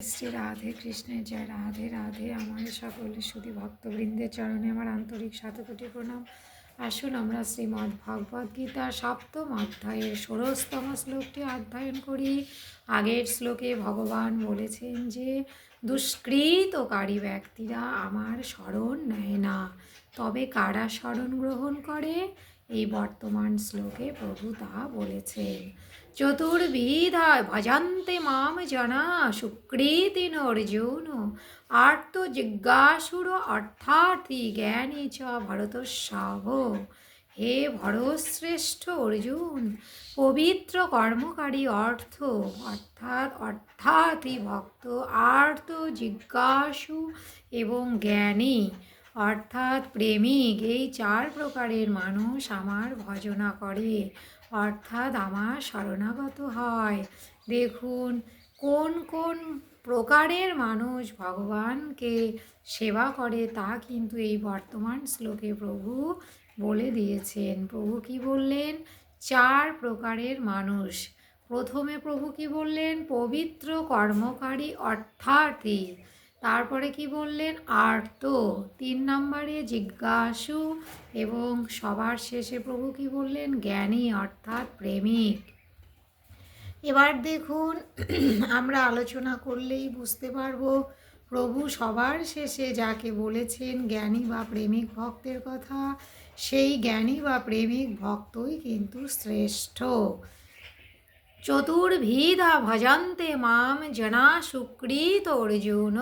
শ্রী রাধে কৃষ্ণের জয়, রাধে রাধে। আমার সকলের শুধু ভক্তবৃন্দের চরণে আমার আন্তরিক শতকোটি প্রণাম। আসুন আমরা শ্রীমদ্ ভগবদ্ গীতা সপ্তম অধ্যায়ের ষোড়শতম শ্লোকটি অধ্যয়ন করি। আগের শ্লোকে ভগবান বলেছেন যে দুষ্কৃতকারী ব্যক্তিরা আমার স্মরণ নেয় না। তবে কারা স্মরণ গ্রহণ করে? এই বর্তমান শ্লোকে প্রভু তা বলেছেন। চতুর্বিধা ভজন্তে মাম জনা সুকৃতিন অর্জুন আর্ত জিজ্ঞাসুর অর্থার্থী জ্ঞানী চ ভরতস্বাভ হে ভরশ্রেষ্ঠ অর্জুন, পবিত্র কর্মকারী অর্থ, অর্থাৎ অর্থাৎই ভক্ত, আর্ত জিজ্ঞাসু এবং জ্ঞানী অর্থাৎ প্রেমিক, এই চার প্রকারের মানুষ আমার ভজনা করে। অর্থাৎ আমার শরণাগত হয়। দেখুন, কোন কোন প্রকারের মানুষ ভগবানকে সেবা করে তা কিন্তু এই বর্তমান শ্লোকে প্রভু বলে দিয়েছেন। প্রভু কি বললেন? চার প্রকারের মানুষ। প্রথমে প্রভু কি বললেন? পবিত্র কর্মকারী অর্থার্থী তারপরে কি বললেন? আর্ত তিন নম্বরে জিজ্ঞাসু এবং সবার শেষে প্রভু কি বললেন? জ্ঞানী অর্থাৎ প্রেমিক। এবার দেখুন, আমরা আলোচনা করলেই বুঝতে পারব, প্রভু সবার শেষে যাকে বলেছেন জ্ঞানী বা প্রেমিক ভক্তের কথা, সেই জ্ঞানী বা প্রেমিক ভক্তই কিন্তু শ্রেষ্ঠ। চতুর্ভিধা ভজন্তে মাম জনা সুকৃত অর্জুন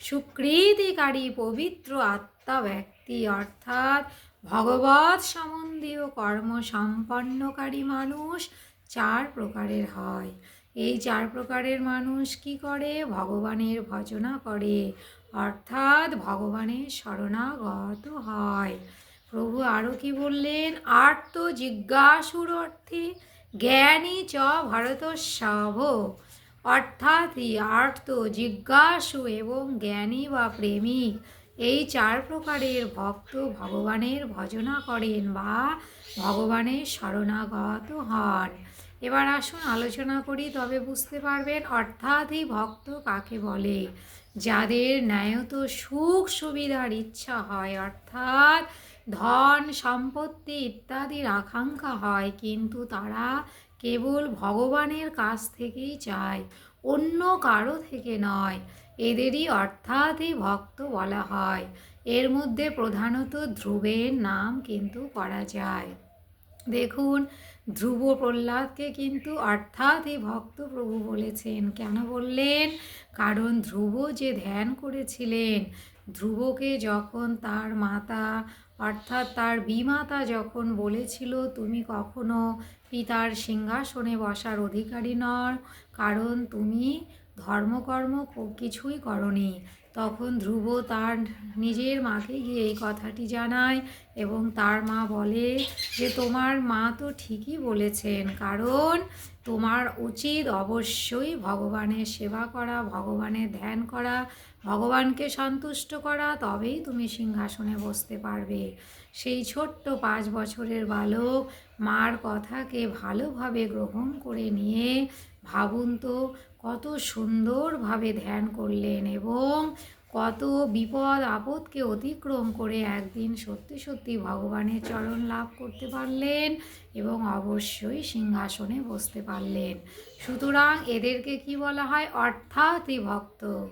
সুকৃতিকারী পবিত্র আত্মা ব্যক্তি অর্থাৎ ভগবৎ সম্বন্ধীয় কর্ম সম্পন্নকারী মানুষ চার প্রকারের হয়। এই চার প্রকারের মানুষ কি করে? ভগবানের ভজনা করে, অর্থাৎ ভগবানের শরণাগত হয়। প্রভু আরও কি বললেন? আর্ত জিজ্ঞাসুর অর্থে জ্ঞানী চ ভারত সাভ অর্থাৎ আর্ত জিজ্ঞাসু এবং জ্ঞানী বা প্রেমিক এই চার প্রকারের ভক্ত ভগবানের ভজনা করেন বা ভগবানের শরণাগত হন। এবার আসুন আলোচনা করি, তবে বুঝতে পারবেন অর্থাৎই ভক্ত কাকে বলে? যাদের ন্যায়ত সুখ সুবিধার ইচ্ছা হয়, অর্থাৎ ধন, সম্পত্তি ইত্যাদির আকাঙ্ক্ষা হয়, কিন্তু তারা কেবল ভগবানের কাছ থেকেই চায়, অন্য কারও থেকে নয়। এদেরই অর্থাৎই ভক্ত বলা হয়। এর মধ্যে প্রধানত ধ্রুবের নাম কিন্তু করা যায়। দেখুন ধ্রুব প্রহ্লাদকে কিন্তু অর্থাৎই ভক্ত প্রভু বলেছেন। কেন বললেন? কারণ ধ্রুব যে ধ্যান করেছিলেন, ধ্রুবকে যখন তার মাতা অর্থাৎ তার বিমাতা যখন বলেছিল, তুমি কখনো পিতার সিংহাসনে বসার অধিকারী নর কারণ তুমি ধর্মকর্ম কিছুই করনি। তখন ধ্রুব তার নিজের মাকে গিয়ে এই কথাটি জানায় এবং তার মা বলে যে, তোমার মা তো ঠিকই বলেছেন, কারণ তোমার উচিত অবশ্যই ভগবানের সেবা করা, ভগবানের ধ্যান করা, ভগবানকে সন্তুষ্ট করা, তবেই তুমি সিংহাসনে বসতে পারবে। সেই ছোট্ট পাঁচ বছরের বালক মার কথাকে ভালোভাবে গ্রহণ করে নিয়ে ভাবুন তো, কত সুন্দরভাবে ধ্যান করলেন এবং কত বিপদ, আপদকে অতিক্রম করে একদিন সত্যি সত্যি ভগবানের চরণ লাভ করতে পারলেন এবং অবশ্যই সিংহাসনে বসতে পারলেন। সুতরাং এদেরকে কি বলা হয়? অর্থাৎই ভক্ত।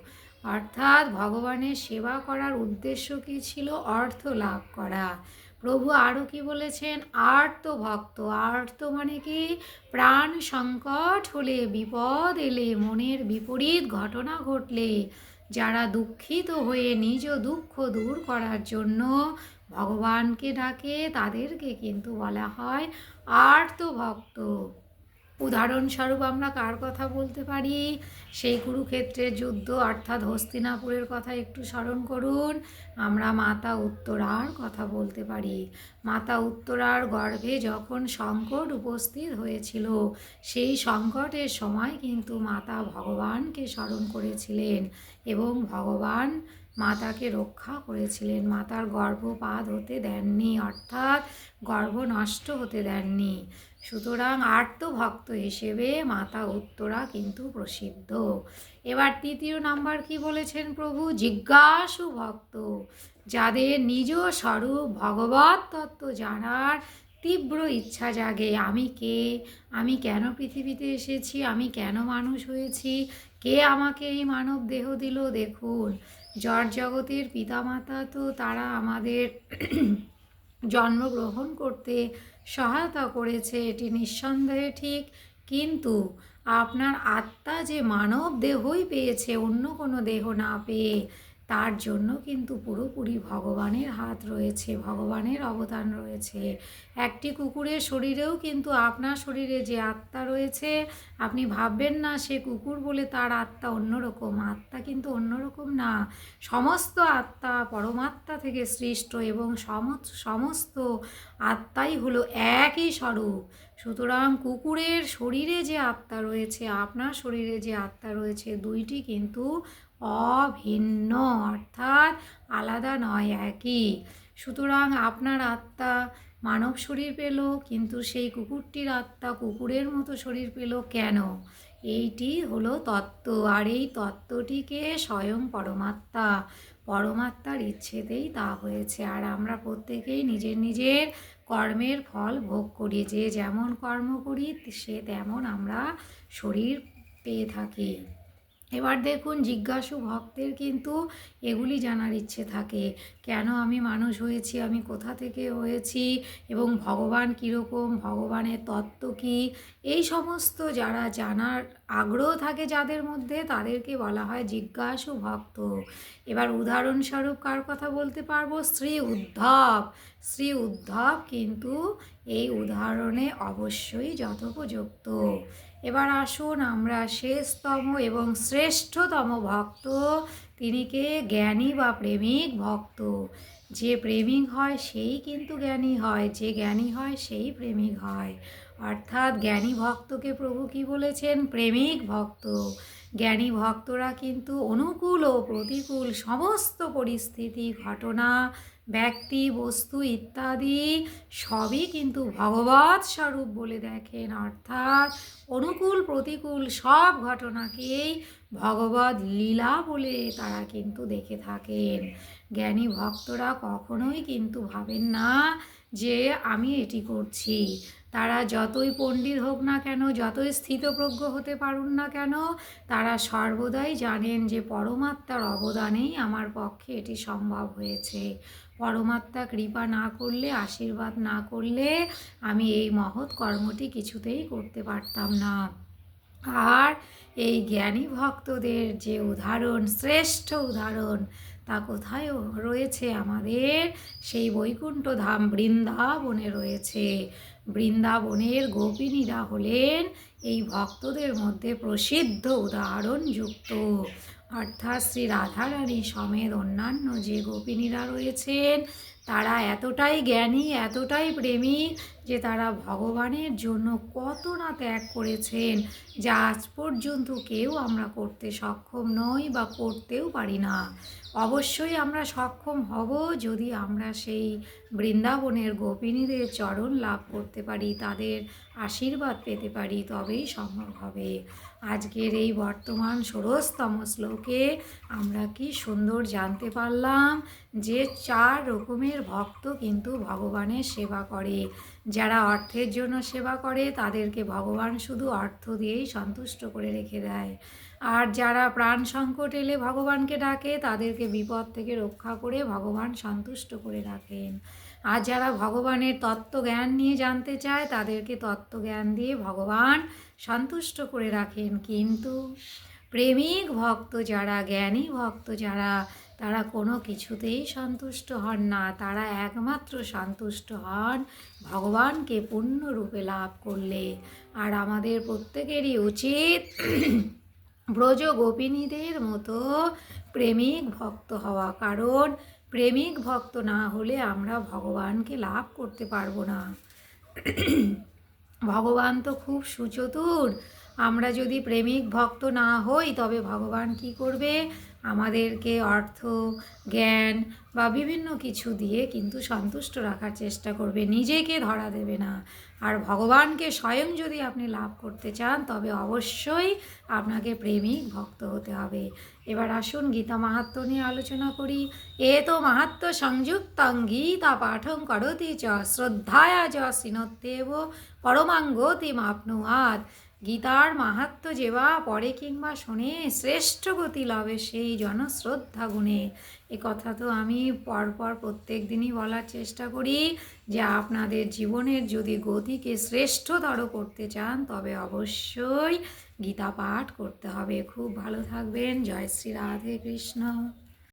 অর্থাৎ ভগবানের সেবা করার উদ্দেশ্য কী ছিল? অর্থ লাভ করা। প্রভু আরও কি বলেছেন? আর্ত ভক্ত। আর্ত মানে কি? প্রাণ সংকট হলে বিপদ এলে মনের বিপরীত ঘটনা ঘটলে। যারা দুঃখিত হয়ে নিজ দুঃখ দূর করার জন্য ভগবানকে ডাকে, তাদেরকে কিন্তু বলা হয় আর্ত ভক্ত উদাহরণস্বরূপ আমরা কার কথা বলতে পারি? সেই কুরুক্ষেত্রের যুদ্ধ অর্থাৎ হস্তিনাপুরের কথা একটু স্মরণ করুন। আমরা মাতা উত্তরার কথা বলতে পারি। মাতা উত্তরার গর্ভে যখন সংকট উপস্থিত হয়েছিল, সেই সংকটের সময় কিন্তু মাতা ভগবানকে স্মরণ করেছিলেন এবং ভগবান মাতাকে রক্ষা করেছিলেন। মাতার গর্ভপাত হতে দেননি, অর্থাৎ গর্ভ নষ্ট হতে দেননি। সুতরাং আর্তভক্ত হিসেবে মাতা উত্তরা কিন্তু প্রসিদ্ধ। এবার তৃতীয় নাম্বার কি বলেছেন প্রভু? জিজ্ঞাসু ভক্ত, যাদের নিজ স্বরূপ ভগবত তত্ত্ব জানার তীব্র ইচ্ছা জাগে, আমি কে? আমি কেন পৃথিবীতে এসেছি? আমি কেন মানুষ হয়েছি? কে আমাকে এই মানব দেহ দিল দেখুন? জট জগতের পিতামাতা তো তারা আমাদের জন্মগ্রহণ করতে সহায়তা করেছে, এটি নিঃসন্দেহে ঠিক। কিন্তু আপনার আত্মা যে মানব দেহই পেয়েছে, অন্য কোনো দেহ না পেয়ে তার জন্য কিন্তু পুরোপুরি ভগবানের হাত রয়েছে, ভগবানের অবদান রয়েছে। একটি কুকুরের শরীরেও কিন্তু আপনার শরীরে যে আত্মা রয়েছে, আপনি ভাববেন না সে কুকুর বলে তার আত্মা অন্যরকম। আত্মা কিন্তু অন্যরকম না। সমস্ত আত্মা পরমাত্মা থেকে সৃষ্ট এবং সম- সমস্ত আত্মাই হলো একই স্বরূপ। সুতরাং কুকুরের শরীরে যে আত্মা রয়েছে, আপনার শরীরে যে আত্মা রয়েছে, দুইটি কিন্তু অভিন্ন, অর্থাৎ আলাদা নয়, একই। সুতরাং আপনার আত্মা মানব শরীর পেল, কিন্তু সেই কুকুরটির আত্মা কুকুরের মতো শরীর পেল কেন? এইটি হলো তত্ত্ব, আর এই তত্ত্বটিকে স্বয়ং পরমাত্মা, পরমাত্মার ইচ্ছেতেই তা হয়েছে। আর আমরা প্রত্যেকেই নিজের নিজের কর্মের ফল ভোগ করি, যে যেমন কর্ম করি সে তেমন আমরা শরীর পেয়ে থাকি। এবার দেখুন জিজ্ঞাসু ভক্তের কিন্তু এগুলি জানার ইচ্ছে থাকে। কেন আমি মানুষ হয়েছি? আমি কোথা থেকে হয়েছি? এবং ভগবান কীরকম? ভগবানের তত্ত্ব কী? এই সমস্ত যারা জানার আগ্রহ থাকে যাদের মধ্যে তাদেরকে বলা হয় জিজ্ঞাসু ভক্ত। এবার উদাহরণস্বরূপ কার কথা বলতে পারব? শ্রী উদ্ধব। শ্রী উদ্ধব কিন্তু এই উদাহরণে অবশ্যই যথোপযুক্ত। এবার আসুন আমরা শেষতম এবং শ্রেষ্ঠতম ভক্ত তিনি কে? জ্ঞানী বা প্রেমিক ভক্ত। যে প্রেমিক হয় সেই কিন্তু জ্ঞানী হয় যে জ্ঞানী হয় সেই প্রেমিক হয়। অর্থাৎ জ্ঞানী ভক্তকে প্রভু কি বলেছেন? প্রেমিক ভক্ত। জ্ঞানী ভক্তরা কিন্তু অনুকূল ও প্রতিকূল সমস্ত পরিস্থিতি ঘটনা ব্যক্তি, বস্তু ইত্যাদি সবই কিন্তু ভগবত স্বরূপ বলে দেখেন। অর্থাৎ অনুকূল, প্রতিকূল সব ঘটনাকেই ভগবত লীলা বলে তারা কিন্তু দেখে থাকেন। জ্ঞানী ভক্তরা কখনোই কিন্তু ভাবেন না যে আমি এটি করছি। তারা যতই পণ্ডিত হোক না কেন, যতই স্থিতপ্রজ্ঞ হতে পারুন না কেন, তারা সর্বদাই জানেন যে পরমাত্মার অবদানেই আমার পক্ষে এটি সম্ভব হয়েছে। পরমাত্মা কৃপা না করলে, আশীর্বাদ না করলে আমি এই মহৎ কর্মটি কিছুতেই করতে পারতাম না। আর এই জ্ঞানী ভক্তদের যে উদাহরণ, শ্রেষ্ঠ উদাহরণ, তা কোথায় রয়েছে আমাদের? সেই বৈকুণ্ঠ ধাম বৃন্দাবনে রয়েছে। বৃন্দাবনের গোপিনীরা হলেন এই ভক্তদের মধ্যে প্রসিদ্ধ উদাহরণ যুক্ত অর্থাৎ শ্রী রাধারানী সমেত অন্যান্য যে গোপিনীরা রয়েছেন, তারা এতটাই জ্ঞানী, এতটাই প্রেমী যে তারা ভগবানের জন্য কত না ত্যাগ করেছেন, যা আজ পর্যন্ত কেউ আমরা করতে সক্ষম নই বা করতেও পারি না। অবশ্যই আমরা সক্ষম হব যদি আমরা সেই বৃন্দাবনের গোপিনীদের চরণ লাভ করতে পারি, তাদের আশীর্বাদ পেতে পারি, তবেই সম্ভব হবে। আজকের এই বর্তমান ষোড়শতম শ্লোকে আমরা কি সুন্দর জানতে পারলাম যে চার রকমের ভক্ত কিন্তু ভগবানের সেবা করে। যারা অর্থের জন্য সেবা করে, তাদেরকে ভগবান শুধু অর্থ দিয়েই সন্তুষ্ট করে রেখে দেয়। আর যারা প্রাণ সংকট এলে ভগবানকে ডাকে, তাদেরকে বিপদ থেকে রক্ষা করে ভগবান সন্তুষ্ট করে রাখেন। আর যারা ভগবানের তত্ত্বজ্ঞান নিয়ে জানতে চায়, তাদেরকে তত্ত্বজ্ঞান দিয়ে ভগবান সন্তুষ্ট করে রাখেন। কিন্তু প্রেমিক ভক্ত যারা, জ্ঞানী ভক্ত যারা তারা কোনো কিছুতেই সন্তুষ্ট হন না। তারা একমাত্র সন্তুষ্ট হন ভগবানকে পূর্ণরূপে লাভ করলে। আর আমাদের প্রত্যেকেরই উচিত ব্রজ গোপিনীদের মতো প্রেমিক ভক্ত হওয়া। কারণ প্রেমিক ভক্ত না হলে আমরা ভগবানকে লাভ করতে পারব না। ভগবান তো খুব সুচতুর। আমরা যদি প্রেমিক ভক্ত না হই, তবে ভগবান কি করবে? আমাদেরকে অর্থ, জ্ঞান বা বিভিন্ন কিছু দিয়ে কিন্তু সন্তুষ্ট রাখার চেষ্টা করবে। নিজেকে ধরা দেবে না। আর ভগবানকে স্বয়ং যদি আপনি লাভ করতে চান, তবে অবশ্যই আপনাকে প্রেমিক ভক্ত হতে হবে। এবার আসুন গীতা মাহাত্ম নিয়ে আলোচনা করি। এ তো মাহাত্ম সংযুক্তং গীতা পাঠং করতি চ, শ্রদ্ধায়া চ শ্রীনত্যেব পরমাঙ্গতি মাপনুয়াদ গীতার মাহাত্ম যেবা পরে কিংবা শোনে, শ্রেষ্ঠ গতি লাভে সেই জনশ্রদ্ধা গুণে এ কথা তো আমি পরপর প্রত্যেক দিনই বলার চেষ্টা করি যে আপনাদের জীবনের যদি গতিকে শ্রেষ্ঠতর করতে চান, তবে অবশ্যই গীতা পাঠ করতে হবে। খুব ভালো থাকবেন। জয় শ্রী রাধে কৃষ্ণ।